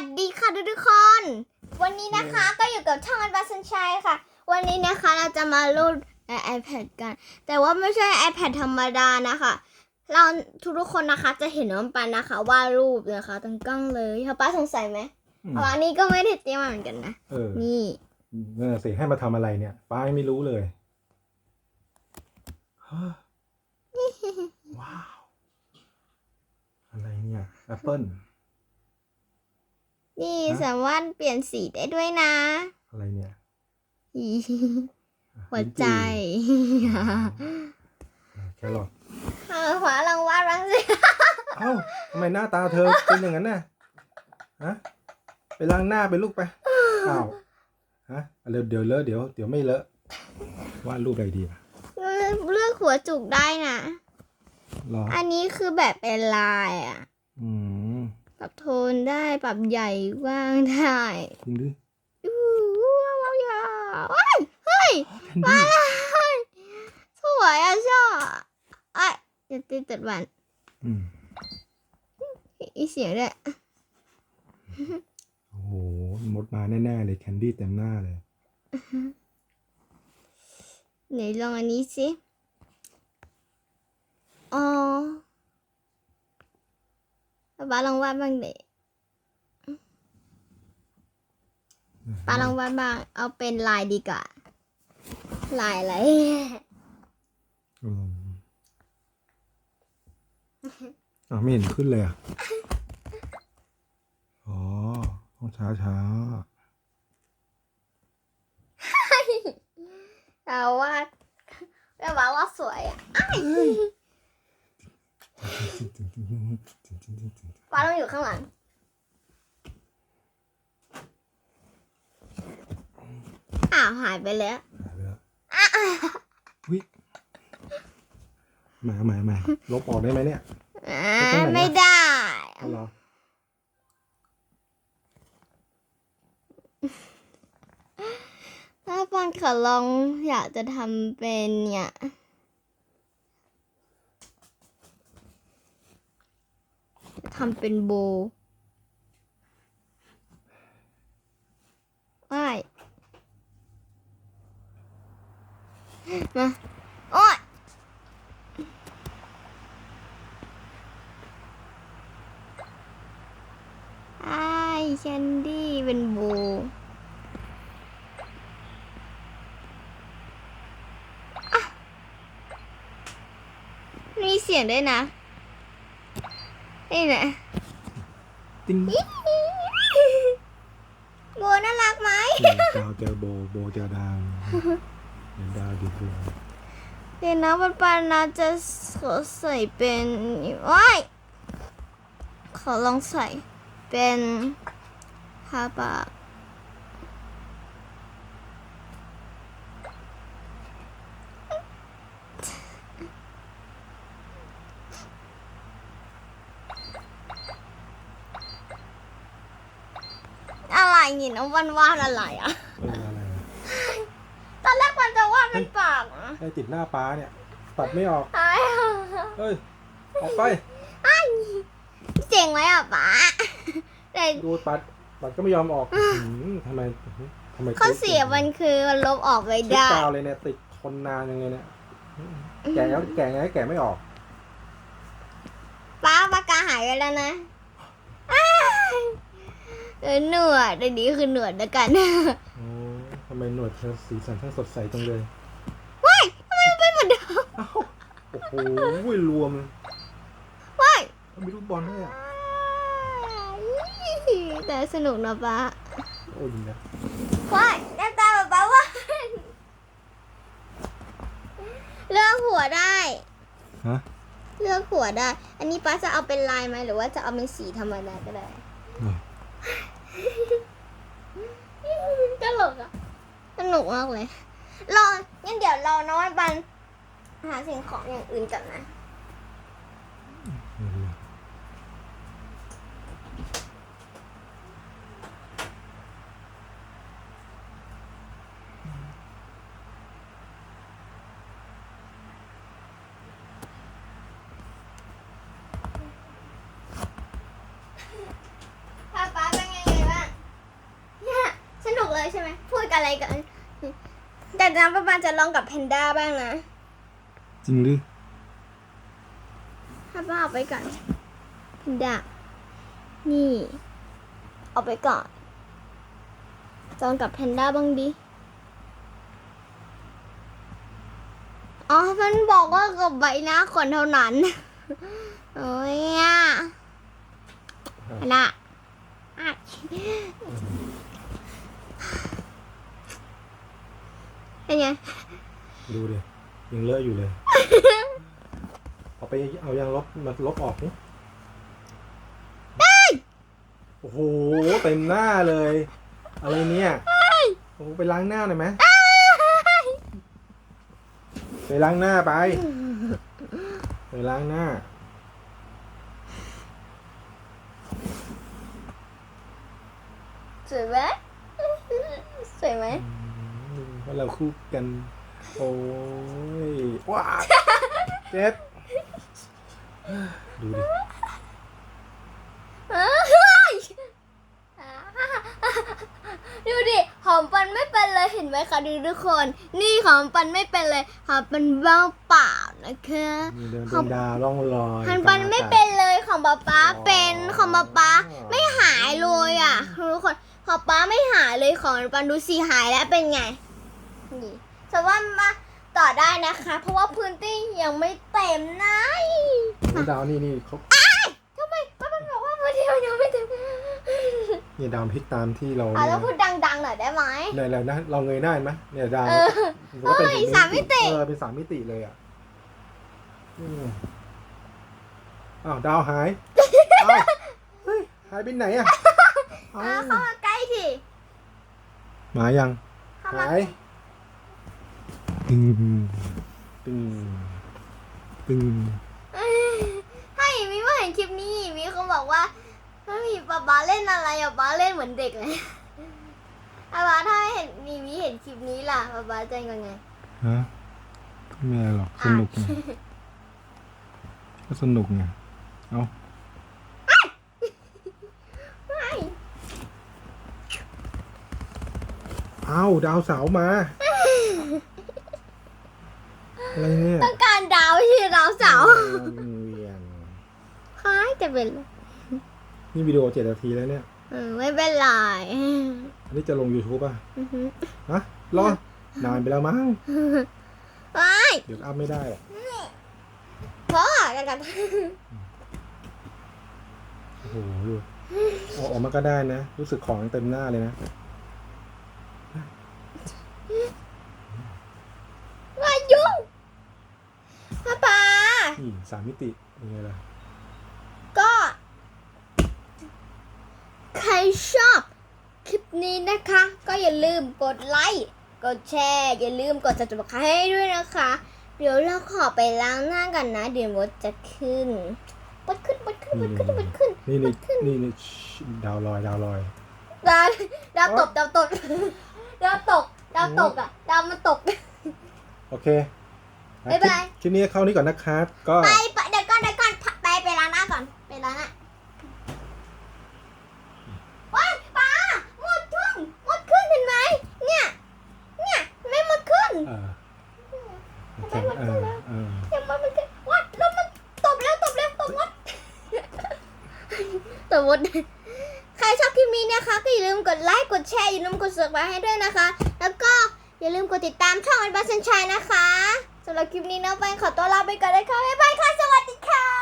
วัสดีค่ะทุกๆคน วันนี้นะคะก็อยู่กับช่องอันบัสันชัยค่ะ วันนี้นะคะเราจะมารูดใน iPad กัน แต่ว่าไม่ใช่ iPad ธรรมดานะคะ เราทุกๆคนนะคะจะเห็นน้องปันนะคะวาดรูปนะคะตั้งกล้องเลยเขาป้าสงสัยไหมอืมเพราะว่าอันนี้ก็ไม่ได้เตรียมมาเหมือนกันนะเออนี่นั่นนะสิให้มาทำอะไรเนี่ย ป้ายังไม่รู้เลยฮะว้าวอะไรเนี่ยแอปเปิ้ล นี่ฮะ สามารถเปลี่ยนสีได้ด้วยนะ อะไรเนี่ยอีอะหัวใจลิ้นจี่อ่าแครอทเออขวาลองวาดบ้างสิเอ้าทำไมหน้าตาเธอเป็นอย่างนั้นน่ะฮะไปล้างหน้าไปลูกไปอ้าวฮะเดี๋ยวเดี๋ยวเลอะเดี๋ยวเดี๋ยวไม่เลอะวาดรูปอะไรดีอะเลือกหัวจุกได้นะ รออันนี้คือแบบเป็นลายอะ อืม ปรับโทนได้ปรับใหญ่กว้างได้จริงดิอู้ว้าวว้าวยาวเฮ้ยเฮ้ยแคนดี้สวยอะชอบไอ้ยจะติดตัดวันอืมอีเสียงด้วยโอ้โหมดมาแน่ๆเลยแคนดี้เต็มหน้าเลยไหนลองอันนี้สิอ๋อ ป้าป๊าลองวาดบ้างเด็ป้าลองวาดบ้าง เอาเป็นลายดีกว่า ลายอะไรอืมอ่าวไม่เห็นขึ้นเลยอะ อ๋อ ต้องช้าช้าเราวาดแม่ว่าว่าสวยอะ ป้าต้องอยู่ข้างหลัง อ้าวหายไปแล้วหายไปแล้ววิมามามาลบออกได้ไหมเนี่ยอ่าไปตรงไหนอะไม่ได้เอาเหรอถ้าปันขอลองอยากจะทำเป็นเนี่ย ทำเป็นโบว์ว้ายมาโอ๊ยไอ้แคนดี้เป็นโบมีเสียงด้วยนะ นี่นะติ้งโบน่ารักไหมดาวเจอโบโบเจอดาวเดี๋ยวดาวดีโบเดี๋ยวนะปันปันนะจะขอใส่เป็นว้ายขอลองใส่เป็นฮาปาก นี่น้องวันวาดอะไรอะ เอออะไรอะตอนแรกมันจะวาดเป็นปากนะไอ้ติดหน้าป้าเนี่ยตัดไม่ออกตายเฮ้ยออกไปเจ๋งไหมอะป๊าแต่ดูปัดปัดก็ไม่ยอมออกอืมทำไมทำไมข้อเสียมันคือมันลบออกไม่เช็ดได้กาวเลยเนี่ยติดทนนานยังไงเนี่ยแกะแล้วแกะไงแกะไม่ออก ป้าปากกาหายไปแล้วนะอ้าย เออหนวดอันนี้คือหนวดแล้วกัน โอ้ทำไมหนวดเธอสีสันช่างสดใสจังเลยว้ายทำไมมันเป็นเหมือนเดิมอ้าวโอ้โหรวมว้ายมีลูกบอลด้วยอะแต่สนุกนะป้าโอ้ยนะว้ายหน้าตาแบบป้าว่าเลือกหัวได้ ฮะ เลือกหัวได้ อันนี้ป้าจะเอาเป็นลายไหมหรือว่าจะเอาเป็นสีธรรมดาก็ได้ ต ลกอะสนุกมากเลย รองั้นเดี๋ยวเราน้อยบันหาสิ่งของอย่างอื่นกันนะ ถ้าป้าเป็นยังไง ใช่ไหมพูดอะไรกัน แต่น้ำประมาณจะลองกับแพนด้าบ้างนะจริงหรือถ้าป้าเอาไปก่อนแพนด้านี่เอาไปก่อนลองกับแพนด้าบ้างดิอ๋อมันบอกว่ากับใบหน้าคนเท่านั้น โอ้ยอะอันน่ะอะ เป็นไง ดูดิยังเลอะอยู่เลย เอาไปเอายางลบมาลบออกนี่โอ้โหเต็มหน้าเลย อะไรเนี่ยโอ้โหไปล้างหน้าหน่อยไหมไปล้างหน้าไป ไปล้างหน้า สวยไหม สวยไหมอืมเพราะเราคู่กัน โอ้ยว้าเจ็บดูดิดูดิหอมปันไม่เป็นเลยเห็นไหมคะดูทุกคน นี่หอมปันไม่เป็นเลยหอมปันว่างเปล่านะคะมีเดินเป็นดาวร่องรอยหอมปันไม่เป็นเลยของป๊าป๊าเป็นของป๊าป๊าไม่หายเลยอะทุกคน ของป๊าไม่หายเลยของปันดูสิหายแล้วเป็นไง นี่แต่ว่ามาต่อได้นะคะ เพราะว่าพื้นที่ยังไม่เต็มนะนี่ดาวนี่นี่เขาทำไมป้าปันบอกว่าพื้นที่มันยังไม่เต็มเนี่ยดาวพลิกตามที่เราอะเนี่ยแล้วพูดดังๆหน่อยได้ไหมไหนไหนนะเราเงยได้ไหมเนี่ยดาวเออมันก็เป็นเฮ้ยแบบนี้สามมิติเออเป็นสามมิติเลยอะอืมอ้าวดาวหายอ้าวเฮ้ยหายไปไหนอะอะ อ้าวเข้ามาใกล้ สิมายังเข้ามาหายตึงตึงตึงให้มีว่าเห็นคลิปนี้มีเขาบอกว่าไม่มีป๊าป๊าเล่นอะไรอะป๊าเล่นเหมือนเด็กเลยป๊าป๊าถ้าไม่เห็นมีมีเห็นคลิปนี้ล่ะป๊าป๊าจะยังไงฮะไม่อะไรหรอกสนุกไงก็สนุกไงเอา ไม่ เอาดาวเสาร์มา อะไรเนี่ยต้องการดาวที่ดาวเสาร์เวียนคล้ายจะเป็น นี่วิดีโอเจ็ดนาทีแล้วเนี่ยเออไม่เป็นไรอันนี้จะลง YouTube ป่ะอือหือฮะรอนานไปแล้วมั้งไม่เดี๋ยวอัพไม่ได้หรอกเพราะกันกันโอ้โหดูเอาออกมาก็ได้นะ รู้สึกของเต็มหน้าเลยนะ ว่ายุ่งป๊าป๊า นี่ สามมิติยังไงล่ะ ก็ ใครชอบคลิปนี้นะคะ ก็อย่าลืมกดไลค์กดแชร์อย่าลืมกด subscribe ให้ด้วยนะคะ เดี๋ยวเราขอไปล้างหน้ากันนะ เดี๋ยวมดจะขึ้นมดขึ้นมดขึ้นมดขึ้นมดขึ้นนี่นี่นี่นี่ชิดาวลอยดาวลอยดาวดาวตกดาวตกดาวตกดาวตกอะดาวมันตก โอเค บ๊ายบายคลิปนี้เข้านี้ก่อนนะครับ ก็ไปไปเดี๋ยวก่อนเดี๋ยวก่อนไปไปล้างหน้าก่อนไปล้างหน้าว้ายป้าหมดขึ้นหมดขึ้นเห็นไหมเนี่ย เนี่ยไม่หมดขึ้นเออโอเคทำไมมันเอขึ้นอแล้วเออยังมันมันขึ้นวัดแล้วมันตบแล้วตบแล้วตบวัดตบวัดใครชอบคลิปนี้นะคะ ก็อย่าลืมกดไลค์กดแชร์อย่าลืมกด subscribe ให้ด้วยนะคะ แล้วก็อย่าลืมกดติดตามช่องอันบัสเซนชัยนะคะ สำหรับคลิปนี้น้องแป้ขอตัวลาไปก่อนนะคะบ๊ายบายค่ะ สวัสดีค่ะ